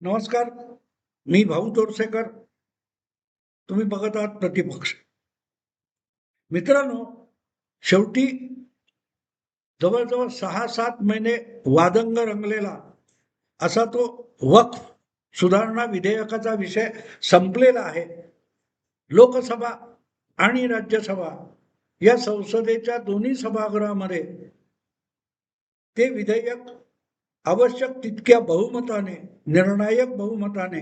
नमस्कार मी भाऊ तोरसेकर. तुम्ही बघत आहात प्रतिपक्ष. मित्रांनो शेवटी जवळजवळ सहा सात महिने वादंग रंगलेला असा तो वक्फ सुधारणा विधेयकाचा विषय संपलेला आहे. लोकसभा आणि राज्यसभा या संसदेच्या दोन्ही सभागृहामध्ये ते विधेयक आवश्यक तितक्या बहुमताने निर्णायक बहुमताने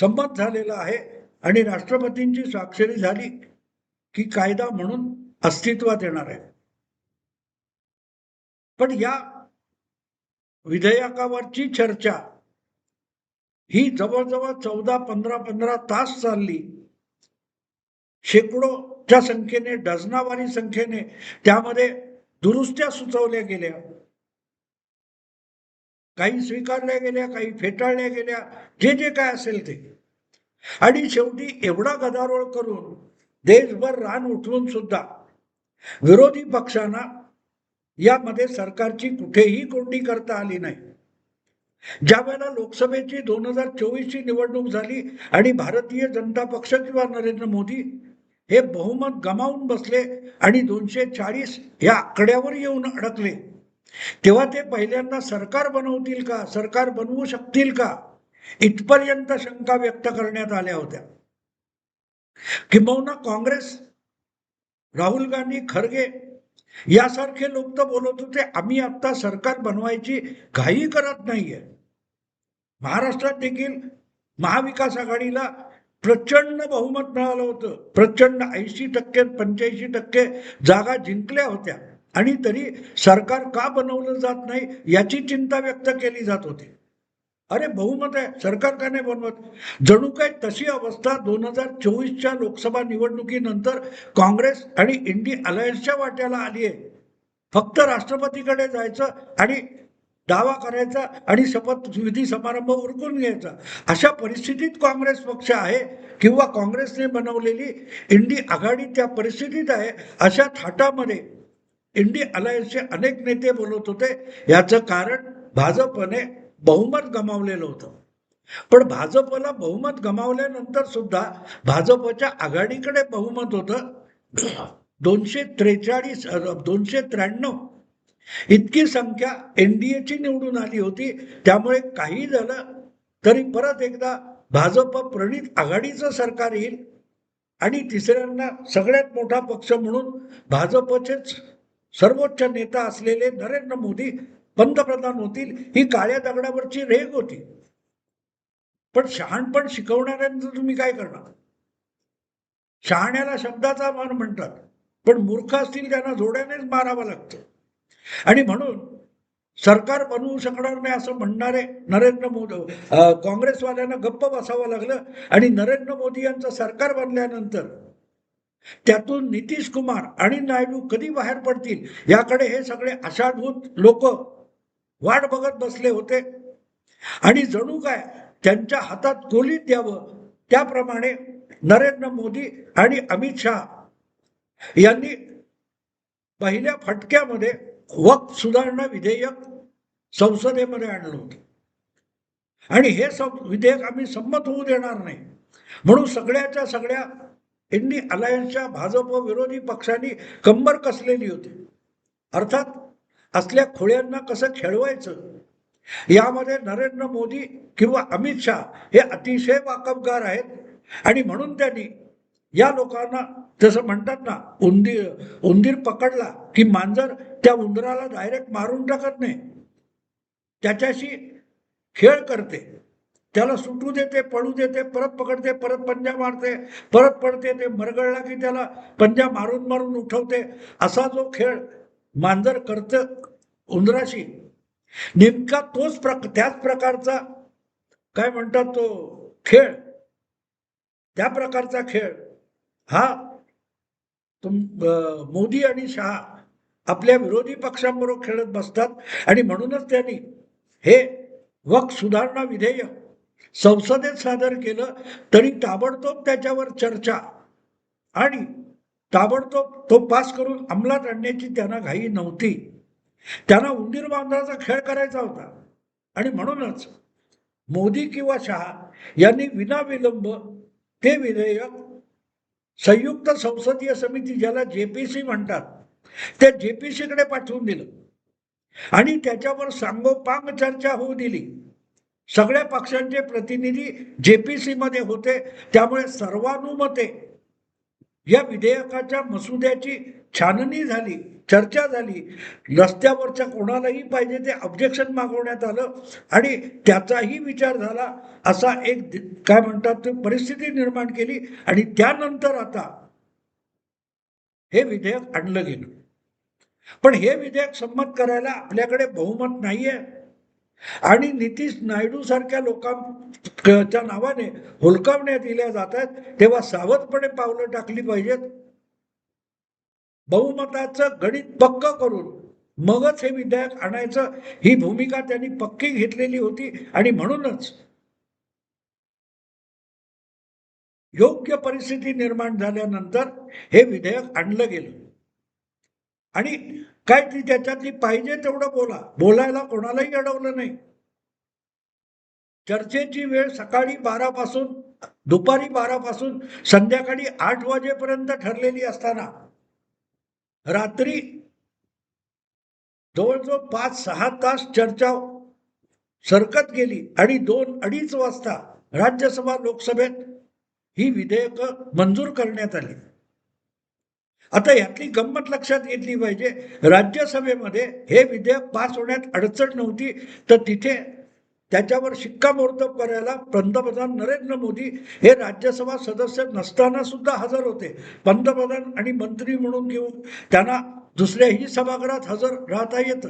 संमत झालेला आहे आणि राष्ट्रपतींची स्वाक्षरी झाली की कायदा म्हणून अस्तित्वात येणार आहे. पण या विधेयकावरची चर्चा ही जवळजवळ चौदा पंधरा पंधरा तास चालली. शेकडोच्या संख्येने डझनावारी संख्येने त्यामध्ये दुरुस्त्या सुचवल्या गेल्या. काही स्वीकारल्या गेल्या काही फेटाळल्या गेल्या जे जे काय असेल ते. आणि शेवटी एवढा गदारोळ करून देशभर रान उठवून सुद्धा विरोधी पक्षांना यामध्ये सरकारची कुठेही कोंडी करता आली नाही. ज्या वेळेला लोकसभेची दोन हजार चोवीसची निवडणूक झाली आणि भारतीय जनता पक्ष किंवा नरेंद्र मोदी हे बहुमत गमावून बसले आणि दोनशे चाळीस या आकड्यावर येऊन अडकले. तेव्हा ते पहिल्यांदा सरकार बनवतील का? सरकार बनवू शकतील का? इथपर्यंत शंका व्यक्त करण्यात आल्या होत्या. किंबहुना काँग्रेस राहुल गांधी खरगे यासारखे लोक तर बोलत होते आम्ही आता सरकार बनवायची घाई करत नाहीये. महाराष्ट्रात देखील महाविकास आघाडीला प्रचंड बहुमत मिळालं होतं. प्रचंड ऐंशी टक्के पंच्याऐंशी टक्के जागा जिंकल्या होत्या. आणि तरी सरकार का बनवलं जात नाही याची चिंता व्यक्त केली जात होती. अरे बहुमत आहे सरकार का नाही बनवत? जणू काय तशी अवस्था दोन हजार चोवीसच्या लोकसभा निवडणुकीनंतर काँग्रेस आणि इंडी अलायन्सच्या वाट्याला आली आहे. फक्त राष्ट्रपतीकडे जायचं आणि दावा करायचा आणि शपथविधी समारंभ उरकून घ्यायचा. अशा परिस्थितीत काँग्रेस पक्ष आहे किंवा काँग्रेसने बनवलेली इंडी आघाडी त्या परिस्थितीत आहे अशा थाटामध्ये इंडी अलायन्सचे अनेक नेते बोलत होते. याचं कारण भाजपने बहुमत गमावलेलं होतं. पण भाजपला बहुमत गमावल्यानंतर सुद्धा भाजपच्या आघाडीकडे बहुमत होतं. दोनशे त्रेचाळीस दोनशे त्र्याण्णव इतकी संख्या एनडीएची निवडून आली होती. त्यामुळे काही झालं तरी परत एकदा भाजप प्रणित आघाडीचं सरकार येईल. आणि तिसऱ्यांना सगळ्यात मोठा पक्ष म्हणून भाजपचेच सर्वोच्च नेता असलेले नरेंद्र मोदी पंतप्रधान होतील ही काळ्या दगडावरची रेग होती. पण शहाणपण शिकवणाऱ्यांचं तुम्ही काय करणार? शहाण्याला शब्दाचा मान म्हणतात पण मूर्ख असतील त्यांना जोड्यानेच मारावं लागतं. आणि म्हणून सरकार बनवू शकणार नाही असं म्हणणारे नरेंद्र मोदी काँग्रेसवाल्यांना गप्प बसावं लागलं आणि नरेंद्र मोदी यांचं सरकार बनल्यानंतर त्यातून नितीश कुमार आणि नायडू कधी बाहेर पडतील याकडे हे सगळे अशाभूत लोक वाट बघत बसले होते. आणि जणू काय त्यांच्या हातात गोलीत द्यावं त्याप्रमाणे नरेंद्र मोदी आणि अमित शहा यांनी पहिल्या फटक्यामध्ये वक्त सुधारणा विधेयक संसदेमध्ये आणलं होतं. आणि हे विधेयक आम्ही संमत होऊ देणार नाही. म्हणून सगळ्याच्या सगळ्या इंडी अलायन्सच्या भाजप विरोधी पक्षांनी कंबर कसलेली होती. अर्थात असल्या खोळ्यांना कसं खेळवायचं? यामध्ये नरेंद्र मोदी किंवा अमित शहा हे अतिशय वाकबगार आहेत आणि म्हणून त्यांनी या लोकांना जसं म्हणतात ना उंदीर उंदीर पकडला की मांजर त्या उंदराला डायरेक्ट मारून टाकत नाही. त्याच्याशी खेळ करते. त्याला सुटू देते पळू देते परत पकडते परत पंजा मारते परत पडते ते मरगळला की त्याला पंजा मारून मारून उठवते. असा जो खेळ मांजर करतं उंदराशी नेमका तोच प्रक त्याच प्रकारचा काय म्हणतात तो खेळ त्या प्रकारचा खेळ हा तुम मोदी आणि शहा आपल्या विरोधी पक्षांबरोबर खेळत बसतात. आणि म्हणूनच त्यांनी हे वक सुधारणा विधेयक संसदेत सादर केलं तरी ताबडतोब त्याच्यावर चर्चा आणि ताबडतोब तो पास करून अंमलात आणण्याची त्यांना घाई नव्हती. त्यांना उंदीर बांधाचा खेळ करायचा होता. आणि म्हणूनच मोदी किंवा शहा यांनी विनाविलंब ते विधेयक संयुक्त संसदीय समिती ज्याला जेपीसी म्हणतात त्या जेपीसीकडे पाठवून दिलं. आणि त्याच्यावर सांगोपांग चर्चा होऊ दिली. सगळ्या पक्षांचे प्रतिनिधी जेपीसी मध्ये होते. त्यामुळे सर्वानुमते या विधेयकाच्या मसुद्याची छाननी झाली चर्चा झाली. रस्त्यावरच्या कोणालाही पाहिजे ते ऑब्जेक्शन मागवण्यात आलं आणि त्याचाही विचार झाला असा एक काय म्हणतात ते परिस्थिती निर्माण केली आणि त्यानंतर आता हे विधेयक आणलं गेलं. पण हे विधेयक संमत करायला आपल्याकडे बहुमत नाहीये. आणि नितीश नायडू सारख्या लोकांच्या नावाने हुलकावण्यात दिल्या जात आहेत तेव्हा सावधपणे पावलं टाकली पाहिजेत. बहुमताचं गणित पक्क करून मगच हे विधेयक आणायचं ही भूमिका त्यांनी पक्की घेतलेली होती आणि म्हणूनच योग्य परिस्थिती निर्माण झाल्यानंतर हे विधेयक आणलं गेलं. आणि काय ती त्याच्यातली पाहिजे तेवढं बोला. बोलायला कोणालाही अडवलं नाही. चर्चेची वेळ सकाळी बारा पासून दुपारी बारा पासून संध्याकाळी आठ वाजेपर्यंत ठरलेली असताना. रात्री जवळजवळ पाच सहा तास चर्चा सरकत गेली आणि दोन अडीच वाजता राज्यसभा लोकसभेत ही विधेयकं मंजूर करण्यात आली. आता यातली गंमत लक्षात घेतली पाहिजे. राज्यसभेमध्ये हे विधेयक पास होण्यात अडचण नव्हती. तर तिथे त्याच्यावर शिक्कामोर्तब करायला पंतप्रधान नरेंद्र मोदी हे राज्यसभा सदस्य नसताना सुद्धा हजर होते. पंतप्रधान आणि मंत्री म्हणून घेऊन त्यांना दुसऱ्याही सभागृहात हजर राहता येतं.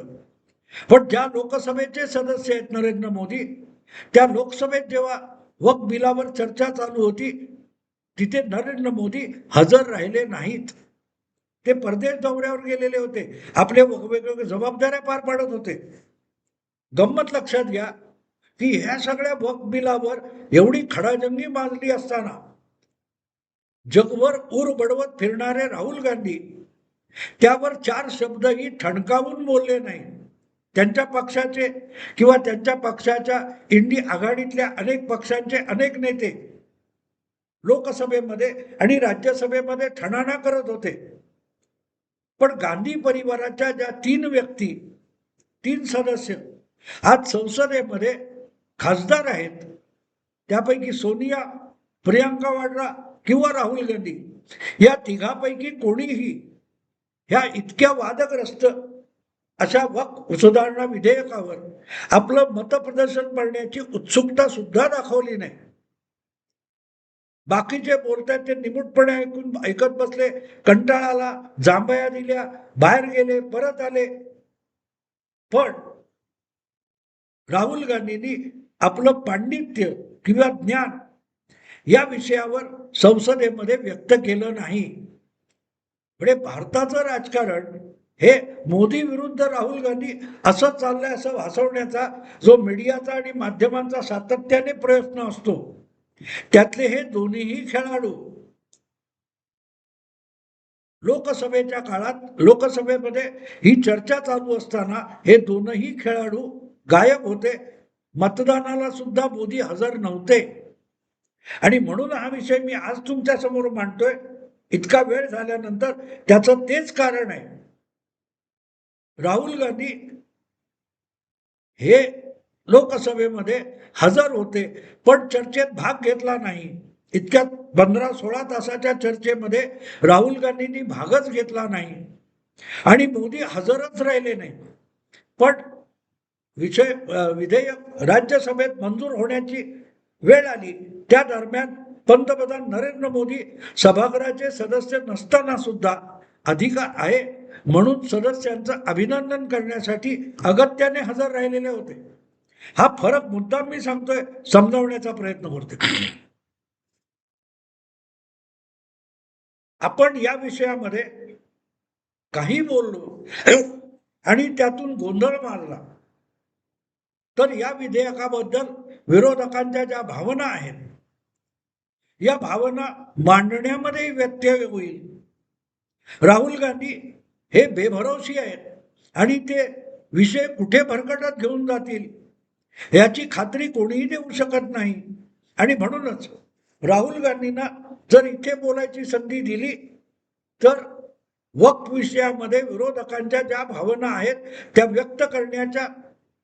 पण ज्या लोकसभेचे सदस्य आहेत नरेंद्र मोदी त्या लोकसभेत जेव्हा वक बिलावर चर्चा चालू होती तिथे नरेंद्र मोदी हजर राहिले नाहीत. ते परदेश दौऱ्यावर गेलेले होते. आपले वेगवेगळे जबाबदाऱ्या पार पाडत होते. गंमत लक्षात घ्या की ह्या सगळ्या वक बिलावर एवढी खडाजंगी माजली असताना जगभर उर बडवत फिरणारे राहुल गांधी त्यावर चार शब्दही ठणकावून बोलले नाही. त्यांच्या पक्षाचे किंवा त्यांच्या पक्षाच्या इंडी आघाडीतल्या अनेक पक्षांचे अनेक नेते लोकसभेमध्ये आणि राज्यसभेमध्ये ठणाणा करत होते. पण गांधी परिवाराच्या ज्या तीन व्यक्ती तीन सदस्य आज संसदेमध्ये खासदार आहेत त्यापैकी सोनिया प्रियांका वाड्रा किंवा राहुल गांधी या तिघापैकी कोणीही ह्या इतक्या वादग्रस्त अशा वक सुधारणा विधेयकावर आपलं मतप्रदर्शन करण्याची उत्सुकता सुद्धा दाखवली नाही. बाकीचे बोलतात ते निमूटपणे ऐकून ऐकत बसले. कंटाळाला जांभया दिल्या बाहेर गेले परत आले. पण राहुल गांधींनी आपलं पांडित्य किंवा ज्ञान या विषयावर संसदेमध्ये व्यक्त केलं नाही. म्हणजे भारताचं राजकारण हे मोदी विरुद्ध राहुल गांधी असं चाललंय असं भासवण्याचा जो मीडियाचा आणि माध्यमांचा सातत्याने प्रयत्न असतो त्यातले हे दोन्हीही खेळाडू लोकसभेच्या काळात लोकसभेमध्ये ही चर्चा चालू असताना हे दोनही खेळाडू गायब होते. मतदानाला सुद्धा मोदी हजर नव्हते. आणि म्हणून हा विषय मी आज तुमच्यासमोर मांडतोय. इतका वेळ झाल्यानंतर त्याचं तेच कारण आहे. राहुल गांधी हे लोकसभेमध्ये हजर होते पण चर्चेत भाग घेतला नाही. इतक्या पंधरा सोळा तासाच्या चर्चेमध्ये राहुल गांधींनी भागच घेतला नाही. आणि मोदी हजरच राहिले नाही. पण विषय विधेयक राज्यसभेत मंजूर होण्याची वेळ आली. त्या दरम्यान पंतप्रधान नरेंद्र मोदी सभागृहाचे सदस्य नसताना सुद्धा अधिकार आहे म्हणून सदस्यांचं अभिनंदन करण्यासाठी अगत्याने हजर राहिलेले होते. हा फरक मुद्दाम मी सांगतोय समजावण्याचा प्रयत्न करतोय आपण या विषयामध्ये काही बोललो. आणि त्यातून गोंधळ मारला. तर या विधेयकाबद्दल विरोधकांच्या ज्या भावना आहेत या भावना मांडण्यामध्ये व्यत्यय होईल. राहुल गांधी हे बेभरोशी आहेत आणि ते विषय कुठे भरकटत घेऊन जातील? याची खात्री कोणीही देऊ शकत नाही. आणि म्हणूनच राहुल गांधींना जर इथे बोलायची संधी दिली तर वक्त विषयामध्ये विरोधकांच्या ज्या भावना आहेत त्या व्यक्त करण्याच्या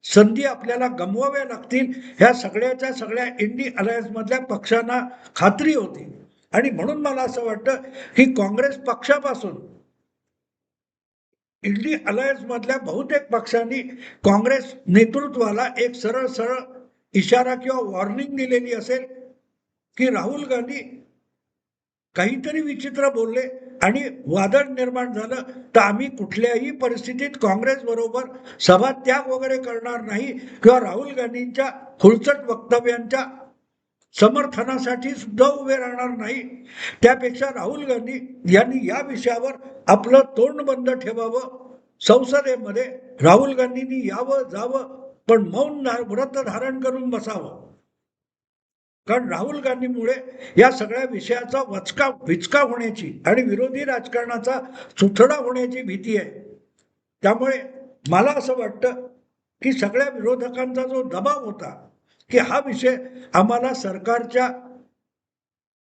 संधी आपल्याला गमवाव्या लागतील. ह्या सगळ्याच्या सगळ्या इंडी अलायन्समधल्या पक्षांना खात्री होती. आणि म्हणून मला असं वाटतं की काँग्रेस पक्षापासून इंडी अलायन्स मधल्या बहुतेक पक्षांनी काँग्रेस नेतृत्वाला एक सरळ सरळ इशारा किंवा वॉर्निंग दिलेली असेल की राहुल गांधी काहीतरी विचित्र बोलले आणि वादळ निर्माण झालं तर आम्ही कुठल्याही परिस्थितीत काँग्रेस बरोबर सभात्याग वगैरे करणार नाही किंवा राहुल गांधींच्या खुळचट वक्तव्यांच्या समर्थनासाठी सुद्धा उभे राहणार नाही. त्यापेक्षा राहुल गांधी यांनी या विषयावर आपलं तोंड बंद ठेवावं. संसदेमध्ये राहुल गांधींनी यावं जावं पण मौन व्रत धारण करून बसावं. कारण राहुल गांधीमुळे या सगळ्या विषयाचा वचका विचका होण्याची आणि विरोधी राजकारणाचा सुथडा होण्याची भीती आहे. त्यामुळे मला असं वाटतं की सगळ्या विरोधकांचा जो दबाव होता की हा विषय आम्हाला सरकारच्या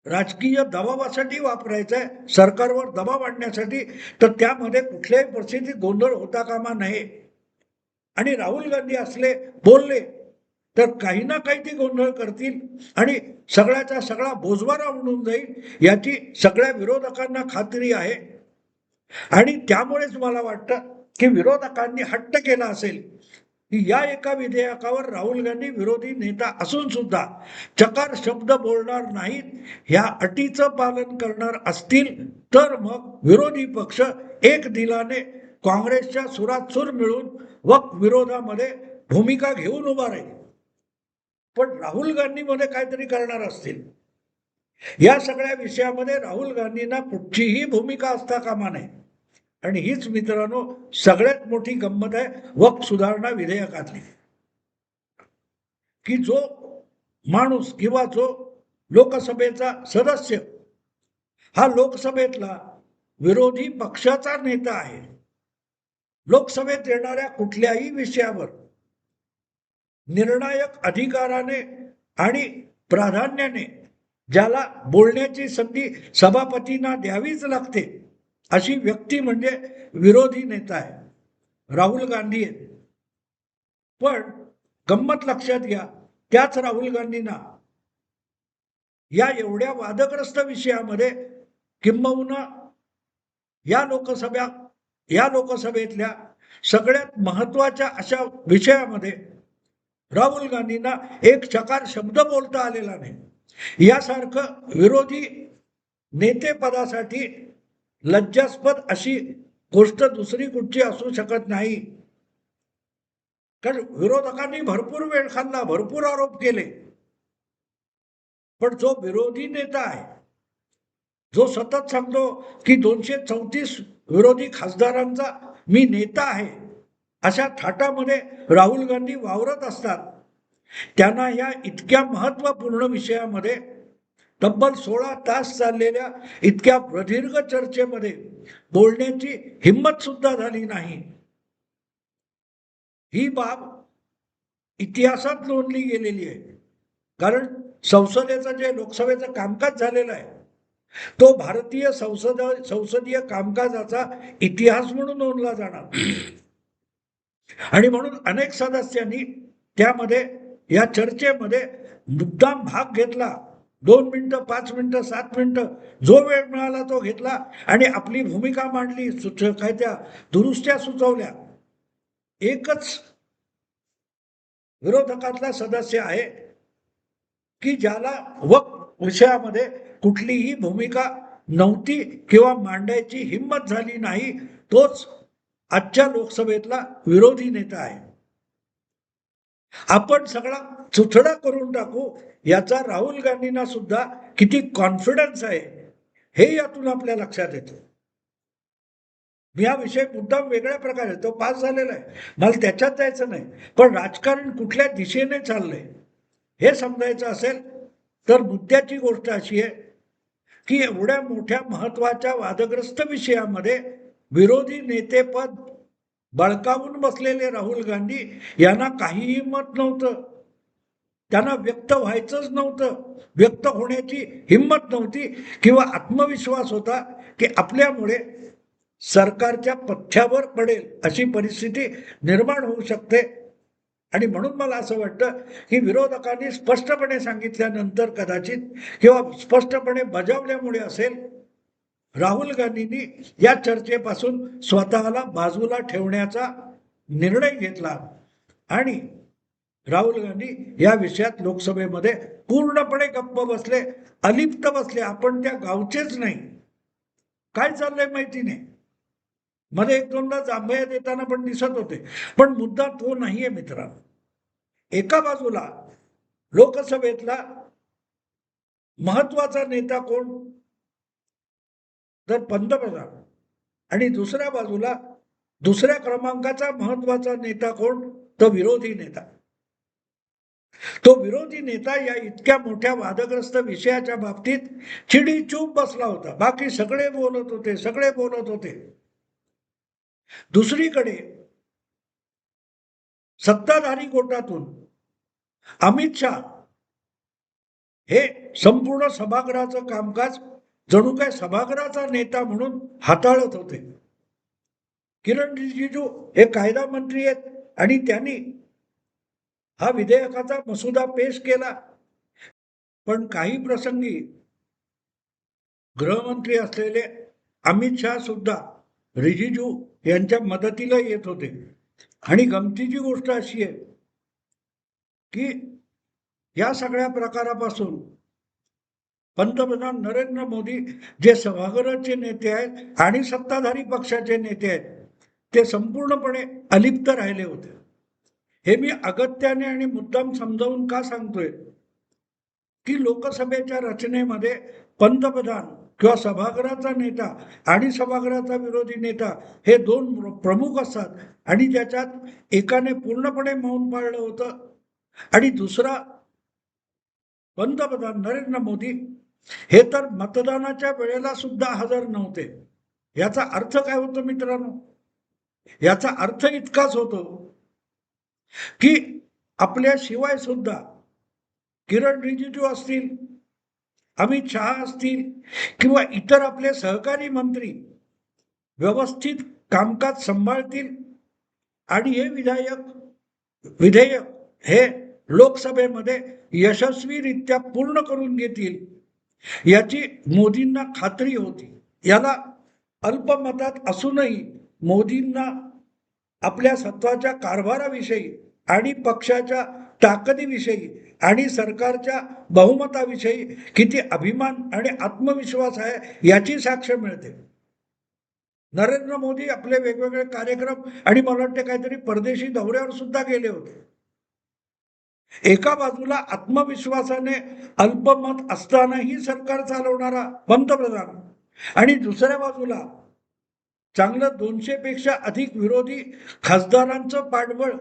राजकीय दबावासाठी वापरायचा आहे सरकारवर दबाव आणण्यासाठी तर त्यामध्ये कुठल्याही परिस्थितीत गोंधळ होता कामा नये. आणि राहुल गांधी असले बोलले तर काही ना काही ते गोंधळ करतील आणि सगळ्याचा सगळा बोजवारा म्हणून जाईल याची सगळ्या विरोधकांना खात्री आहे. आणि त्यामुळेच मला वाटतं की विरोधकांनी हट्ट केला असेल या एका विधेयकावर राहुल गांधी विरोधी नेता असून सुद्धा चकार शब्द बोलणार नाहीत ह्या अटीचं पालन करणार असतील तर मग विरोधी पक्ष एक दिलाने काँग्रेसच्या सुरात सूर मिळून वक विरोधामध्ये भूमिका घेऊन उभा राहील. पण राहुल गांधीमध्ये काहीतरी करणार असतील. या सगळ्या विषयामध्ये राहुल गांधींना कुठचीही भूमिका असता कामा नये. आणि हीच मित्रांनो सगळ्यात मोठी गंमत आहे वक्फ सुधारणा विधेयकातली. की जो माणूस किंवा जो लोकसभेचा सदस्य हा लोकसभेतला विरोधी पक्षाचा नेता आहे लोकसभेत येणाऱ्या कुठल्याही विषयावर निर्णायक अधिकाराने आणि प्राधान्याने ज्याला बोलण्याची संधी सभापतींना द्यावीच लागते अशी व्यक्ती म्हणजे विरोधी नेता आहे. राहुल गांधी आहेत. पण गंमत लक्षात घ्या त्याच राहुल गांधींना या एवढ्या वादग्रस्त विषयामध्ये किंबहुना या लोकसभा या लोकसभेतल्या सगळ्यात महत्त्वाच्या अशा विषयामध्ये राहुल गांधींना एक चकार शब्द बोलता आलेला नाही. यासारखं विरोधी नेतेपदासाठी लज्जास्पद अशी गोष्ट दुसरी कुठची असू शकत नाही. कारण विरोधकांनी भरपूर वेळ खाल्ला भरपूर आरोप केले. पण जो विरोधी नेता आहे जो सतत सांगतो की दोनशे चौतीस विरोधी खासदारांचा मी नेता आहे अशा थाटामध्ये राहुल गांधी वावरत असतात. त्यांना या इतक्या महत्त्वपूर्ण विषयामध्ये तब्बल सोळा तास चाललेल्या इतक्या प्रदीर्घ चर्चेमध्ये बोलण्याची हिंमत सुद्धा झाली नाही. ही बाब इतिहासात नोंदली गेलेली आहे. कारण संसदेचं जे लोकसभेचं कामकाज झालेलं आहे तो भारतीय संसद संसदीय कामकाजाचा इतिहास म्हणून नोंदला जाणार. आणि म्हणून अनेक सदस्यांनी त्यामध्ये या चर्चेमध्ये मुद्दाम भाग घेतला. दोन मिनटं पाच मिनिटं सात मिनटं जो वेळ मिळाला तो घेतला आणि आपली भूमिका मांडली सुच काय त्या दुरुस्त्या सुचवल्या. एकच विरोधकातला सदस्य आहे की ज्याला वक विषयामध्ये कुठलीही भूमिका नव्हती किंवा मांडायची हिंमत झाली नाही तोच आजच्या लोकसभेतला विरोधी नेता आहे. आपण सगळा चुथडा करून टाकू याचा राहुल गांधींना सुद्धा किती कॉन्फिडन्स आहे हे यातून आपल्या लक्षात येतं. मी हा विषय मुद्दाम वेगळ्या प्रकारे तो पास झालेला आहे. मला त्याच्यात जायचं नाही. पण राजकारण कुठल्या दिशेने चाललंय हे समजायचं असेल तर मुद्द्याची गोष्ट अशी आहे की एवढ्या मोठ्या महत्त्वाच्या वादग्रस्त विषयामध्ये विरोधी नेतेपद बळकावून बसलेले राहुल गांधी यांना काहीही मत नव्हतं. त्यांना व्यक्त व्हायचंच नव्हतं. व्यक्त होण्याची हिंमत नव्हती किंवा आत्मविश्वास होता की आपल्यामुळे सरकारच्या पथ्यावर पडेल अशी परिस्थिती निर्माण होऊ शकते. आणि म्हणून मला असं वाटतं की विरोधकांनी स्पष्टपणे सांगितल्यानंतर कदाचित किंवा स्पष्टपणे बजावल्यामुळे असेल राहुल गांधींनी या चर्चेपासून स्वतःला बाजूला ठेवण्याचा निर्णय घेतला. आणि राहुल गांधी या विषयात लोकसभेमध्ये पूर्णपणे गप्प बसले अलिप्त बसले. आपण त्या गावचेच नाही. काय चाललंय माहिती नाही मध्ये एक दोनदा जांभया देताना पण दिसत होते. पण मुद्दा तो नाहीये मित्रांनो. एका बाजूला लोकसभेतला महत्त्वाचा नेता कोण? तर पंतप्रधान. आणि दुसऱ्या बाजूला दुसऱ्या क्रमांकाचा महत्त्वाचा नेता कोण? तर विरोधी नेता. तो विरोधी नेता या इतक्या मोठ्या वादग्रस्त विषयाच्या बाबतीत चिडी चूप बसला होता. बाकी सगळे बोलत होते सगळे बोलत होते. दुसरीकडे सत्ताधारी गोटातून अमित शहा हे संपूर्ण सभागृहाचं कामकाज जणू काय सभागृहाचा नेता म्हणून हाताळत होते. किरण रिजिजू हे कायदा मंत्री आहेत आणि त्यांनी हा विधेयकाचा मसुदा पेश केला. पण काही प्रसंगी गृहमंत्री असलेले अमित शहा सुद्धा रिजिजू यांच्या मदतीला येत होते. आणि गमतीची गोष्ट अशी आहे की या सगळ्या प्रकारापासून पंतप्रधान नरेंद्र मोदी जे सभागृहाचे नेते आहेत आणि सत्ताधारी पक्षाचे नेते आहेत ते संपूर्णपणे अलिप्त राहिले होते. हे मी अगत्याने आणि मुद्दाम समजावून का सांगतोय? की लोकसभेच्या रचनेमध्ये पंतप्रधान किंवा सभागृहाचा नेता आणि सभागृहाचा विरोधी नेता हे दोन प्रमुख असतात आणि ज्याच्यात एकाने पूर्णपणे मौन पाळलं होतं आणि दुसरा पंतप्रधान नरेंद्र मोदी हे तर मतदानाच्या वेळेला सुद्धा हजर नव्हते. याचा अर्थ काय होतो मित्रांनो? याचा अर्थ इतकाच होतो की आपल्याशिवाय सुद्धा किरण रिजिजू असतील अमित शहा असतील किंवा इतर आपले सहकारी मंत्री व्यवस्थित कामकाज सांभाळतील आणि हे विधायक विधेयक हे लोकसभेमध्ये यशस्वीरित्या पूर्ण करून घेतील याची मोदींना खात्री होती. याला अल्पमतात असूनही मोदींना आपल्या सत्वाच्या कारभाराविषयी आणि पक्षाच्या ताकदीविषयी आणि सरकारच्या बहुमताविषयी किती अभिमान आणि आत्मविश्वास आहे याची साक्ष मिळते. नरेंद्र मोदी आपले वेगवेगळे कार्यक्रम आणि मला वाटते काहीतरी परदेशी दौऱ्यावर सुद्धा गेले होते. एका बाजूला आत्मविश्वासाने अल्पमत असतानाही सरकार चालवणारा पंतप्रधान आणि दुसऱ्या बाजूला चांगलं दोनशे पेक्षा अधिक विरोधी खासदारांचं पाठबळ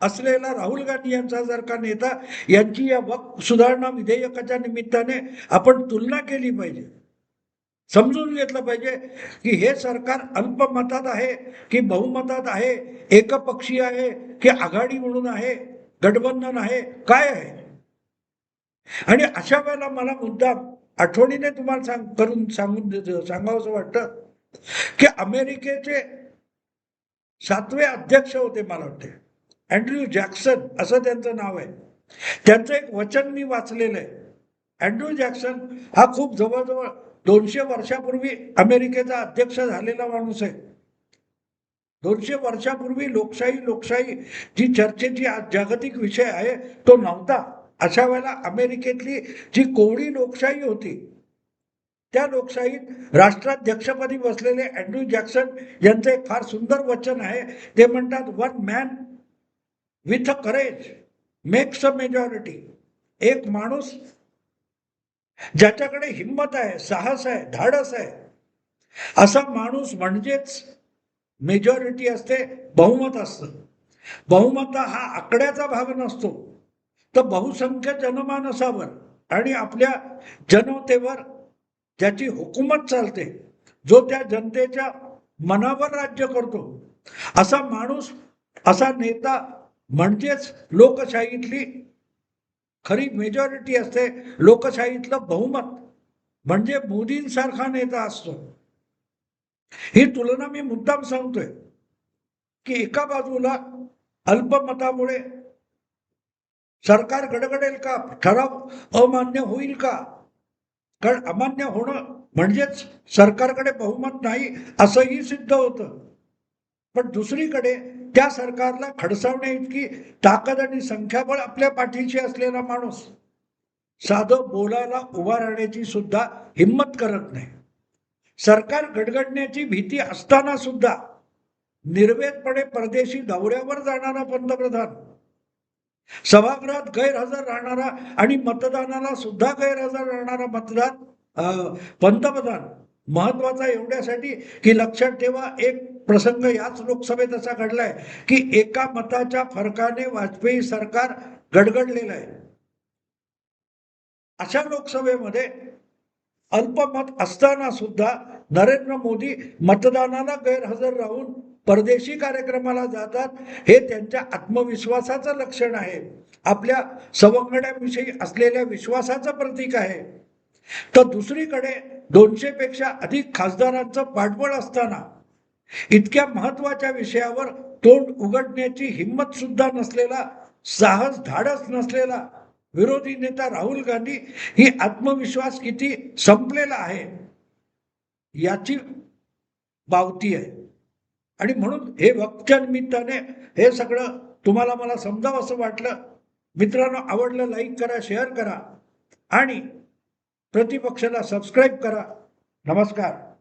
असलेला राहुल गांधी यांचा जर का नेता यांची या वक सुधारणा विधेयकाच्या निमित्ताने आपण तुलना केली पाहिजे. समजून घेतलं पाहिजे की हे सरकार अल्पमतात आहे की बहुमतात आहे एकपक्षीय आहे की आघाडी म्हणून आहे गठबंधन आहे काय आहे? आणि अशा वेळेला मला मुद्दा आठवणीने तुम्हाला सांग करून सांगून सांगावंसं वाटतं. की अमेरिकेचे सातवे अध्यक्ष होते मला वाटते. अँड्र्यू जॅक्सन असं त्यांचं नाव आहे. त्यांचं एक वचन मी वाचलेलं आहे. अँड्र्यू जॅक्सन हा खूप जवळजवळ दोनशे वर्षापूर्वी अमेरिकेचा अध्यक्ष झालेला माणूस आहे. दोनशे वर्षापूर्वी लोकशाही लोकशाही जी चर्चेची आज जागतिक विषय आहे तो नव्हता. अशा वेळेला अमेरिकेतली जी कोवळी लोकशाही होती त्या लोकशाहीत राष्ट्राध्यक्षपदी बसलेले अँड्रू जॅक्सन यांचं एक फार सुंदर वचन आहे. ते म्हणतात one man with a courage makes a majority एक माणूस ज्याच्याकडे हिंमत आहे साहस आहे धाडस आहे असा माणूस म्हणजेच मेजॉरिटी असते बहुमत असतं. बहुमत हा आकड्याचा भाग नसतो. तर बहुसंख्य जनमानसावर आणि आपल्या जनतेवर ज्याची हुकूमत चालते जो त्या जनतेच्या मनावर राज्य करतो. असा माणूस असा नेता म्हणजेच लोकशाहीतली खरी मेजॉरिटी असते. लोकशाहीतलं बहुमत म्हणजे मोदींसारखा नेता असतो. ही तुलना मी मुद्दाम सांगतोय की एका बाजूला अल्पमतामुळे सरकार गडगडेल का? ठराव अमान्य होईल का? कारण अमान्य होणं म्हणजेच सरकारकडे बहुमत नाही असंही सिद्ध होतं. पण दुसरीकडे त्या सरकारला खडसावणे इतकी ताकद आणि संख्याबळ आपल्या पाठीशी असलेला माणूस साधं बोलायला उभा राहण्याची सुद्धा हिंमत करत नाही. सरकार गडगडण्याची भीती असताना सुद्धा निर्वेदपणे परदेशी दौऱ्यावर जाणारा पंतप्रधान सभागृहात गैरहजर राहणारा आणि मतदानाला सुद्धा गैरहजर राहणारा मतदान पंतप्रधान महत्त्वाचा एवढ्यासाठी की लक्षात ठेवा एक प्रसंग याच लोकसभेत असा घडलाय की एका मताच्या फरकाने वाजपेयी सरकार गडगडलेलं आहे. अशा लोकसभेमध्ये अल्पमत असताना सुद्धा नरेंद्र मोदी मतदानाला गैरहजर राहून परदेशी कार्यक्रमाला जातात हे त्यांच्या आत्मविश्वासाचं लक्षण आहे. आपल्या सवंगड्यांविषयी असलेल्या विश्वासाचं प्रतीक आहे. तर दुसरीकडे दोनशे पेक्षा अधिक खासदारांचं पाठबळ असताना इतक्या महत्त्वाच्या विषयावर तोंड उघडण्याची हिंमत सुद्धा नसलेला साहस धाडस नसलेला विरोधी नेता राहुल गांधी ही आत्मविश्वास किती संपलेला आहे याची पावती आहे. आणि म्हणून हे वक्तच्या निमित्ताने हे सगळं तुम्हाला मला समजावं असं वाटलं. मित्रांनो आवडलं लाईक करा शेअर करा आणि प्रतिपक्षाला सबस्क्राईब करा. नमस्कार.